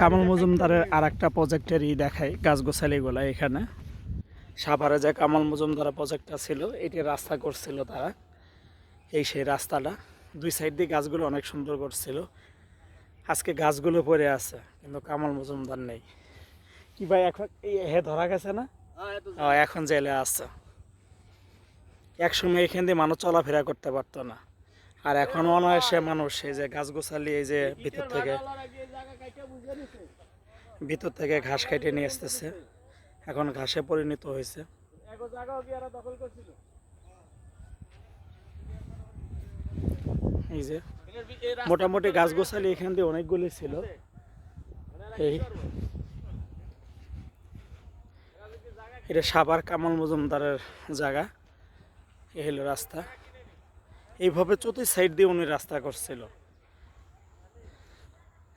কামাল মজুমদারের আর একটা প্রজেক্টেরই দেখায় গাছ গোছালিগুলো এখানে। সাভারে যে কামাল মজুমদারের প্রজেক্টটা ছিল এটি রাস্তা করছিল তারা। এই সেই রাস্তাটা দুই সাইড দিয়ে গাছগুলো অনেক সুন্দর করছিল। আজকে গাছগুলো পড়ে আছে কিন্তু কামাল মজুমদার নেই। কি ভাই এখন হে ধরা গেছে না? এখন জেলে আছে। একসময় এখান দিয়ে মানুষ চলাফেরা করতে পারতো না। আর এখন অনায়াসে মানুষ, এই যে গাছ গোছালি এই যে ভিতর থেকে ভিতর থেকে ঘাস কেটে নিয়ে আসতেছে। এখন ঘাসে পরিণত হয়েছে। এই যে মোটামুটি গাছ গোছালি এখান দিয়ে অনেকগুলি ছিল। এই এটা সাবার কামাল মজুমদারের জায়গা। এই হলো রাস্তা। এইভাবে চতুর সাইড দিয়ে উনি রাস্তা করছিল।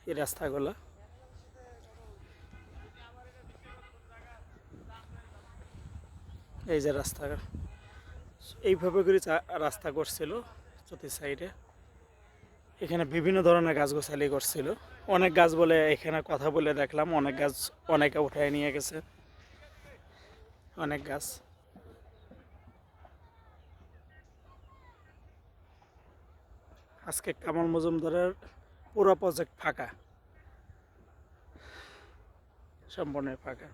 এই রাস্তাগুলো। এই যে রাস্তা। এইভাবে করে রাস্তা করছিল চতুর সাইডে। এখানে বিভিন্ন ধরনের গাছ গোছালি করছিল। অনেক গাছ বলে এখানে কথা বলে দেখলাম, অনেক গাছ অনেকে উঠায় নিয়ে গেছে। অনেক গাছ। আজকে কামাল মজুমদারের পুরো প্রজেক্ট ফাঁকা। সম্পূর্ণ ফাঁকা।